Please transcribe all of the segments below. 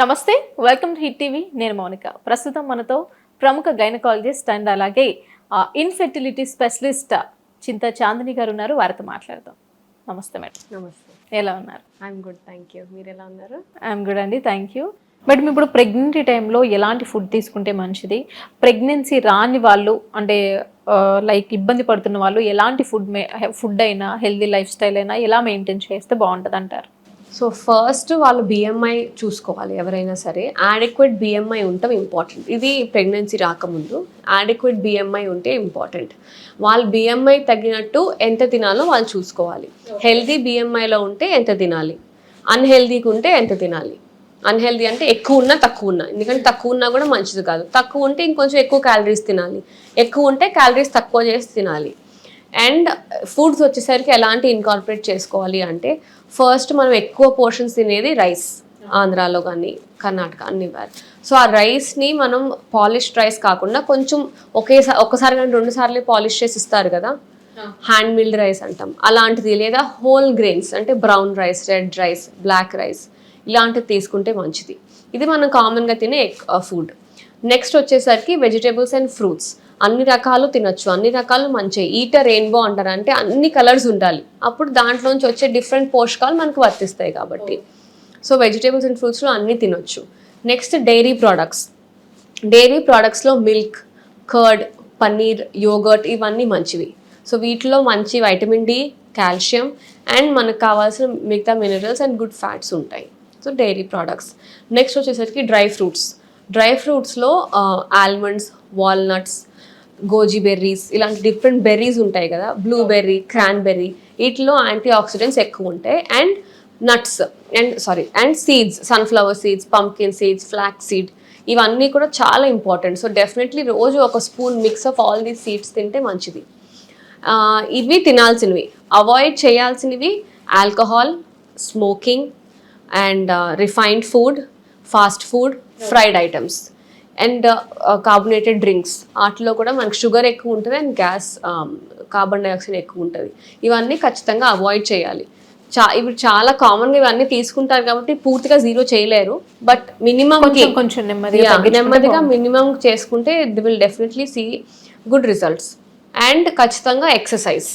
నమస్తే welcome to hit TV. నేను మౌనిక. ప్రస్తుతం మనతో ప్రముఖ గైనకాలజిస్ట్ అండ్ అలాగే ఇన్ఫెర్టిలిటీ స్పెషలిస్ట్ చింత చాందిని గారు ఉన్నారు. వారితో మాట్లాడదాం. నమస్తే మేడం. నమస్తే. ఎలా ఉన్నారు? ఐఎమ్ గుడ్ థ్యాంక్ యూ మీరు ఎలా ఉన్నారు? ఐఎమ్ గుడ్ అండి థ్యాంక్ యూ మేడం ఇప్పుడు ప్రెగ్నెంటీ టైంలో ఎలాంటి ఫుడ్ తీసుకుంటే మంచిది? ప్రెగ్నెన్సీ రాని వాళ్ళు అంటే లైక్ ఇబ్బంది పడుతున్న వాళ్ళు ఎలాంటి ఫుడ్ ఫుడ్ అయినా హెల్దీ లైఫ్ స్టైల్ అయినా ఎలా మెయింటైన్ చేస్తే బాగుంటుంది అంటారు సో ఫస్ట్ వాళ్ళు బిఎంఐ చూసుకోవాలి ఎవరైనా సరే. యాడిక్వేట్ బిఎంఐ ఉండటం ఇంపార్టెంట్ ఇది ప్రెగ్నెన్సీ రాకముందు యాడిక్వేట్ బిఎంఐ ఉంటే ఇంపార్టెంట్ వాళ్ళు బిఎంఐ తగినట్టు ఎంత తినాలో వాళ్ళు చూసుకోవాలి. హెల్దీ బిఎంఐలో ఉంటే ఎంత తినాలి? అన్హెల్దీగా ఉంటే ఎంత తినాలి? అన్హెల్దీ అంటే ఎక్కువ ఉన్నా తక్కువ ఉన్నా. ఎందుకంటే తక్కువ ఉన్నా కూడా మంచిది కాదు. తక్కువ ఉంటే ఇంకొంచెం ఎక్కువ క్యాలరీస్ తినాలి. ఎక్కువ ఉంటే క్యాలరీస్ తక్కువ చేసి తినాలి. అండ్ ఫుడ్స్ వచ్చేసరికి ఎలాంటి ఇన్కార్పొరేట్ చేసుకోవాలి అంటే ఫస్ట్ మనం ఎక్కువ పోర్షన్స్ తినేది రైస్ ఆంధ్రాలో కానీ కర్ణాటక అన్ని వారు. సో ఆ రైస్ని మనం పాలిష్డ్ రైస్ కాకుండా కొంచెం ఒకేసారి ఒకసారి కానీ రెండు సార్లు పాలిష్ చేసి ఇస్తారు కదా? హ్యాండ్ మిల్డ్ రైస్ అంటాం. అలాంటిది లేదా హోల్ గ్రెయిన్స్ అంటే brown rice red rice black rice ఇలాంటివి తీసుకుంటే మంచిది. ఇది మనం కామన్గా తినే ఫుడ్ నెక్స్ట్ వచ్చేసరికి వెజిటేబుల్స్ అండ్ ఫ్రూట్స్ అన్ని రకాలు తినొచ్చు అన్ని రకాలు మంచి. ఈట రెయిన్బో అంటారు. అంటే అన్ని కలర్స్ ఉండాలి. అప్పుడు దాంట్లోంచి వచ్చే డిఫరెంట్ పోషకాలు మనకు వర్తిస్తాయి కాబట్టి. సో వెజిటేబుల్స్ అండ్ ఫ్రూట్స్లో అన్నీ తినొచ్చు. నెక్స్ట్ డైరీ ప్రోడక్ట్స్ డైరీ ప్రోడక్ట్స్లో మిల్క్ కర్డ్ పన్నీర్ యోగర్ట్ ఇవన్నీ మంచివి. సో వీటిలో మంచి వైటమిన్ డి కాల్షియం అండ్ మనకు కావాల్సిన మిగతా మినరల్స్ అండ్ గుడ్ ఫ్యాట్స్ ఉంటాయి. సో డైరీ ప్రోడక్ట్స్ నెక్స్ట్ వచ్చేసరికి డ్రై ఫ్రూట్స్. డ్రై ఫ్రూట్స్లో ఆల్మండ్స్ వాల్నట్స్ గోజీ బెర్రీస్ ఇలాంటి డిఫరెంట్ బెర్రీస్ ఉంటాయి కదా బ్లూబెర్రీ క్రాన్బెర్రీ వీటిలో యాంటీ ఆక్సిడెంట్స్ ఎక్కువ ఉంటాయి. And nuts and sorry and seeds sunflower seeds pumpkin seeds flax seed ఇవన్నీ కూడా చాలా ఇంపార్టెంట్ సో డెఫినెట్లీ రోజు ఒక spoon mix of all these seeds తింటే మంచిది. ఇవి తినాల్సినవి. అవాయిడ్ చేయాల్సినవి alcohol smoking and refined food fast food fried items and carbonated drinks వాటిలో కూడా మనకు షుగర్ ఎక్కువ ఉంటుంది అండ్ గ్యాస్ కార్బన్ డైఆక్సైడ్ ఎక్కువ ఉంటుంది. ఇవన్నీ ఖచ్చితంగా అవాయిడ్ చేయాలి. చా ఇప్పుడు చాలా కామన్గా ఇవన్నీ తీసుకుంటారు కాబట్టి పూర్తిగా జీరో చేయలేరు. బట్ మినిమం కొంచెం కొంచెం నెమ్మదిగా నెమ్మదిగా మినిమం చేసుకుంటే they will definitely see good results and ఖచ్చితంగా ఎక్సర్సైజ్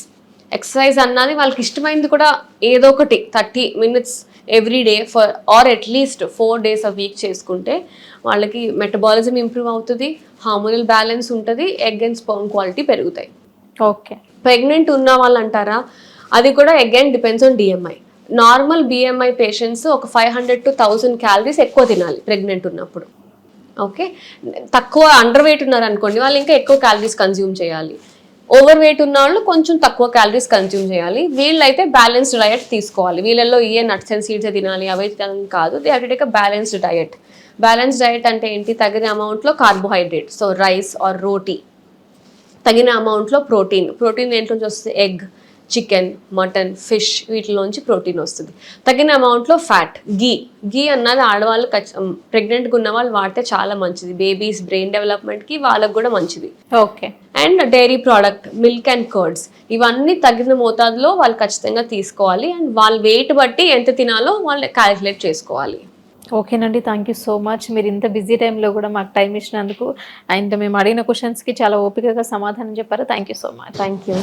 ఎక్సర్సైజ్ అన్నది వాళ్ళకి ఇష్టమైంది కూడా ఏదో ఒకటి thirty minutes every day for or at least four days a week చేసుకుంటే వాళ్ళకి మెటబాలిజం ఇంప్రూవ్ అవుతుంది హార్మోనల్ బ్యాలెన్స్ ఉంటుంది ఎగ్ అండ్ స్పర్మ్ క్వాలిటీ పెరుగుతాయి. ఓకే. ప్రెగ్నెంట్ ఉన్న వాళ్ళు అంటారా అది కూడా again depends on BMI normal BMI patients ఒక five hundred to thousand calories ఎక్కువ తినాలి ప్రెగ్నెంట్ ఉన్నప్పుడు. ఓకే? తక్కువ అండర్ వెయిట్ ఉన్నారు అనుకోండి వాళ్ళు ఇంకా ఎక్కువ క్యాలరీస్ కన్జ్యూమ్ చేయాలి. ఓవర్ వెయిట్ ఉన్న వాళ్ళు కొంచెం తక్కువ క్యాలరీస్ కన్జ్యూమ్ చేయాలి. వీళ్ళైతే బ్యాలెన్స్డ్ డయట్ తీసుకోవాలి. వీళ్ళల్లో ఏ నట్స్ అండ్ సీడ్స్ తినాలి అవి తినాలని కాదు. They have to take a balanced diet. Balanced diet అంటే ఏంటి? తగిన అమౌంట్లో carbohydrate so rice or roti. తగిన అమౌంట్లో ప్రోటీన్. ప్రోటీన్ ఏంటో వస్తుంది? ఎగ్. చికెన్ మటన్ ఫిష్ వీటిలోంచి ప్రోటీన్ వస్తుంది. తగిన అమౌంట్లో ఫ్యాట్ గీ గీ అన్నది ఆడవాళ్ళు ప్రెగ్నెంట్గా ఉన్న వాళ్ళు వాడితే చాలా మంచిది. బేబీస్ బ్రెయిన్ డెవలప్మెంట్కి వాళ్ళకు కూడా మంచిది. Okay. And dairy product milk and curds ఇవన్నీ తగిన మోతాదులో వాళ్ళు ఖచ్చితంగా తీసుకోవాలి. అండ్ వాళ్ళ వెయిట్ బట్టి ఎంత తినాలో వాళ్ళు క్యాలిక్యులేట్ చేసుకోవాలి. ఓకేనండి. Thank you so much. మీరు ఇంత బిజీ టైంలో కూడా మాకు టైం ఇచ్చినందుకు. అండ్ మేము అడిగిన క్వశ్చన్స్కి చాలా ఓపికగా సమాధానం చెప్పారు. Thank you so much. Thank you.